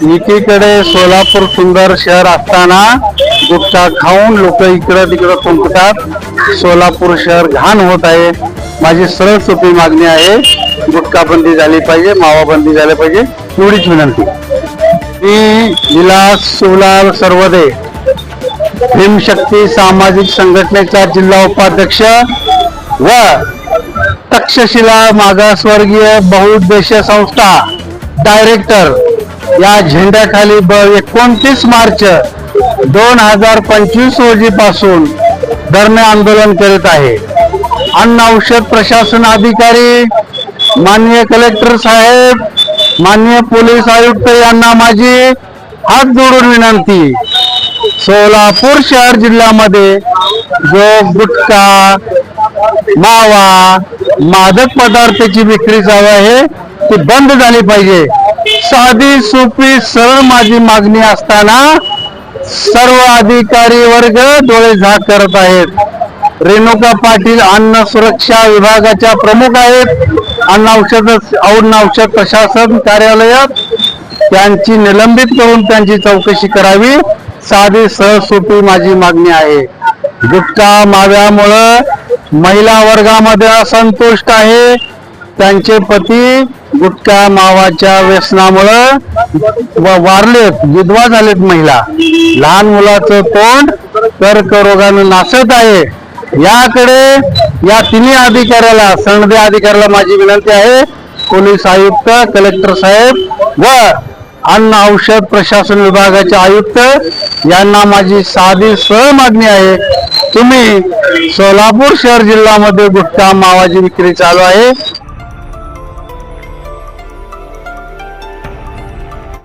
एकीकडे सोलापूर सुंदर शहर असताना गुटखा खाऊन लोक इकडं तिकडं कुंकतात सोलापूर शहर घाण होत आहे. माझी सरळ सोपी मागणी आहे गुटखा बंदी झाली पाहिजे मावा बंदी झाली पाहिजे एवढीच विनंती. मी विलास शिवलाल सर्वदे भीमशक्ती सामाजिक संघटनेचा जिल्हा उपाध्यक्ष व तक्षशिला मागासवर्गीय बहुउद्देशीय संस्था डायरेक्टर या झेंड्याखाली एकोणतीस मार्च दोन हजार पंचवीस रोजी पासून धरणे आंदोलन करीत आहे. अन्न औषध प्रशासन अधिकारी माननीय कलेक्टर साहेब माननीय पोलीस आयुक्त यांना माझी हात जोडून विनंती. सोलापूर शहर जिल्ह्यामध्ये जो गुटखा मावा मादक पदार्थाची विक्री चालू आहे ती बंद झाली पाहिजे. साधी सोपी सरळ माझी मागणी असताना सर्व अधिकारी वर्ग डोळे झाक करत आहेत. रेणुका पाटील अन्न सुरक्षा विभागाच्या प्रमुख आहेत. अन्न औषध अन्न औषध प्रशासन कार्यालयात त्यांची निलंबित करून त्यांची चौकशी करावी. साधी सहसोपी माझी मागणी आहे. गुटखा माव्यामुळं महिला वर्गामध्ये असंतुष्ट आहे. त्यांचे पती गुटखा मावाच्या व्यसनामुळं व वारलेत विधवा झालेत महिला. लहान मुलाचं तोंड कर्करोगानं नासत आहे. याकडे या तिन्ही अधिकाऱ्याला सनदे अधिकाऱ्याला माझी विनंती आहे. पोलीस आयुक्त कलेक्टर साहेब व अन्न औषध प्रशासन विभागाचे आयुक्त यांना माझी साधी सह मागणी आहे. तुम्ही सोलापूर शहर जिल्ह्यामध्ये गुटखा मावाची विक्री चालू आहे.